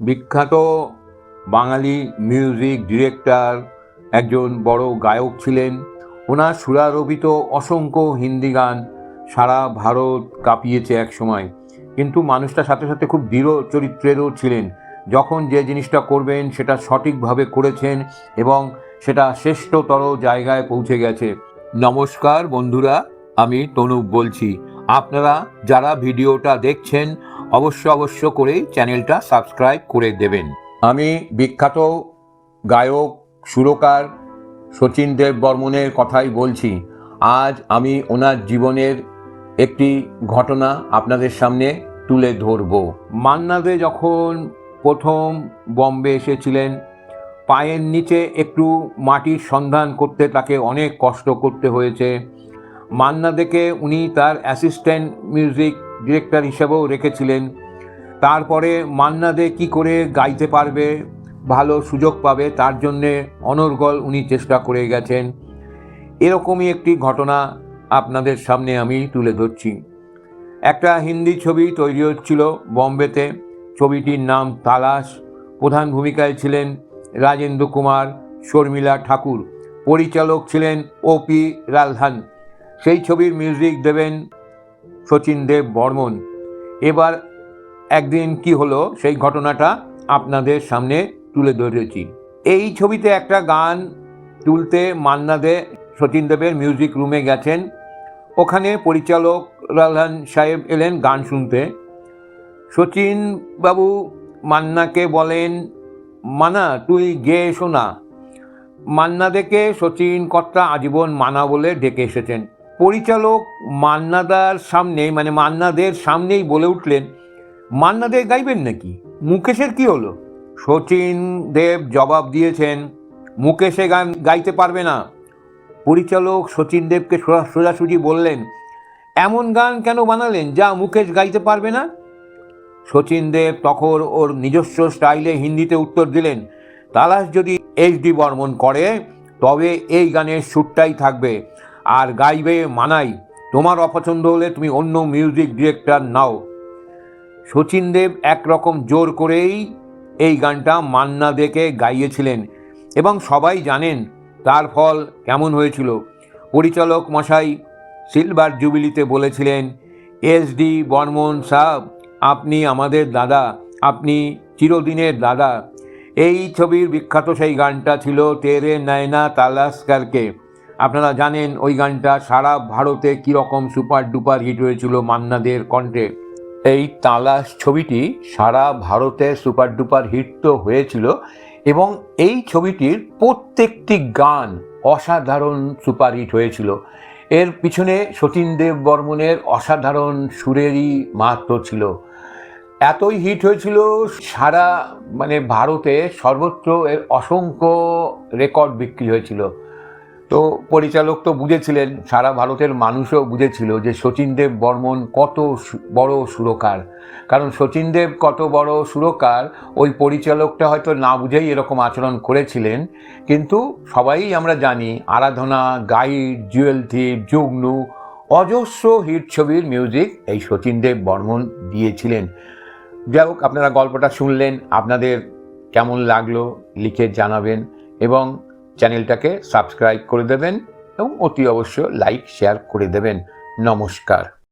বিখ্যাত বাঙালি music director, একজন বড় গায়ক ছিলেন। ওনার সুরারোপিত অসংখ্য হিন্দি গান সারা ভারত কাঁপিয়েছে এক সময়। কিন্তু মানুষটার সাথে সাথে খুব দৃঢ় চরিত্রেরও ছিলেন। যখন যে জিনিসটা করবেন সেটা সঠিকভাবে করেছেন এবং সেটা শ্রেষ্ঠতর জায়গায় পৌঁছে গেছে। নমস্কার বন্ধুরা, আমি তনুপ বলছি। আপনারা যারা ভিডিওটা দেখছেন অবশ্য অবশ্য করে চ্যানেলটা সাবস্ক্রাইব করে দেবেন। আমি বিখ্যাত গায়ক, সুরকার শচীন দেব বর্মনের কথাই বলছি। আজ আমি ওনার জীবনের একটি ঘটনা আপনাদের সামনে তুলে ধরব। মান্না দে যখন প্রথম বম্বে এসেছিলেন, পায়ের নিচে একটু মাটির সন্ধান করতে তাকে অনেক কষ্ট করতে হয়েছে। মান্না দেখে উনি তার অ্যাসিস্ট্যান্ট মিউজিক ডিরেক্টর হিসেবেও রেখেছিলেন। তারপরে মান্না দে কী করে গাইতে পারবে, ভালো সুযোগ পাবে, তার জন্যে অনর্গল উনি চেষ্টা করে গেছেন। এরকমই একটি ঘটনা আপনাদের সামনে আমি তুলে ধরছি। একটা হিন্দি ছবি তৈরি হচ্ছিল বম্বেতে। ছবিটির নাম তালাশ। প্রধান ভূমিকায় ছিলেন রাজেন্দ্র কুমার, শর্মিলা ঠাকুর। পরিচালক ছিলেন ওপি রালহান। সেই ছবির মিউজিক দেবেন শচীন দেব বর্মন। এবার একদিন কি হলো, সেই ঘটনাটা আপনাদের সামনে তুলে ধরেছি। এই ছবিতে একটা গান তুলতে মান্না দে শচীন দেবের মিউজিক রুমে গেছেন। ওখানে পরিচালক রালহান সাহেব এলেন গান শুনতে। শচীন বাবু মান্নাকে বলেন, মানা, তুই গেয়ে শোনা। মান্না দেখে শচীন কর্তা আজীবন মানা বলে ডেকে এসেছেন। পরিচালক মান্নাদার সামনে মানে মান্নাদের সামনেই বলে উঠলেন মান্নাদে গাইবেন নাকি? মুকেশের কি হলো? শচীন দেব জবাব দিয়েছেন, মুকেশে গান গাইতে পারবে না। পরিচালক শচীন দেবকে সোজা- সোজাসুজি বললেন, এমন গান কেন বানালেন যা মুকেশ গাইতে পারবে না? শচীন দেব তখন ওর নিজস্ব স্টাইলে হিন্দিতে উত্তর দিলেন, তালাশ যদি এইচ ডি বর্মন করে, তবে এই গানের সুরটাই থাকবে। আর গাইবে মানাই। তোমার অপছন্দ হলে তুমি অন্য মিউজিক ডিরেক্টর নাও। শচীন দেব একরকম জোর করেই এই গানটা মান্না দেখে গাইয়েছিলেন এবং সবাই জানেন তার ফল কেমন হয়েছিল। পরিচালক মশাই সিলভার জুবিলিতে বলেছিলেন, এস ডি বর্মন সাহ, আপনি আমাদের দাদা, আপনি চিরদিনের দাদা। এই ছবির বিখ্যাত সেই গানটা ছিল তেরে নয়না তালাস্কারকে আপনারা জানেন ওই গানটা সারা ভারতে কীরকম সুপার ডুপার হিট হয়েছিল মান্নাদের কণ্ঠে। এই তালাশ ছবিটি সারা ভারতে সুপার ডুপার হিট তো হয়েছিল এবং এই ছবিটির প্রত্যেকটি গান অসাধারণ সুপারহিট হয়েছিল। এর পিছনে সতীন দেব বর্মনের অসাধারণ সুরেরই মাহাত্ম ছিল। এতই হিট হয়েছিল সারা মানে ভারতে সর্বত্র এর অসংখ্য রেকর্ড বিক্রি হয়েছিল। তো পরিচালক তো বুঝেছিলেন, সারা ভারতের মানুষও বুঝেছিল যে শচীন দেব বর্মন কত বড় সুরকার। কারণ শচীন দেব কত বড় সুরকার, ওই পরিচালকটা হয়তো না বুঝেই এরকম আচরণ করেছিলেন। কিন্তু সবাই আমরা জানি, আরাধনা, গাইড, জুয়েল থিপ জুগনু অজস্র হিট ছবির মিউজিক এই শচীন দেব বর্মন দিয়েছিলেন। যাই হোক, আপনারা গল্পটা শুনলেন, আপনাদের কেমন লাগল লিখে জানাবেন এবং চ্যানেলটাকে সাবস্ক্রাইব করে দেবেন এবং অতি অবশ্য লাইক শেয়ার করে দেবেন। নমস্কার।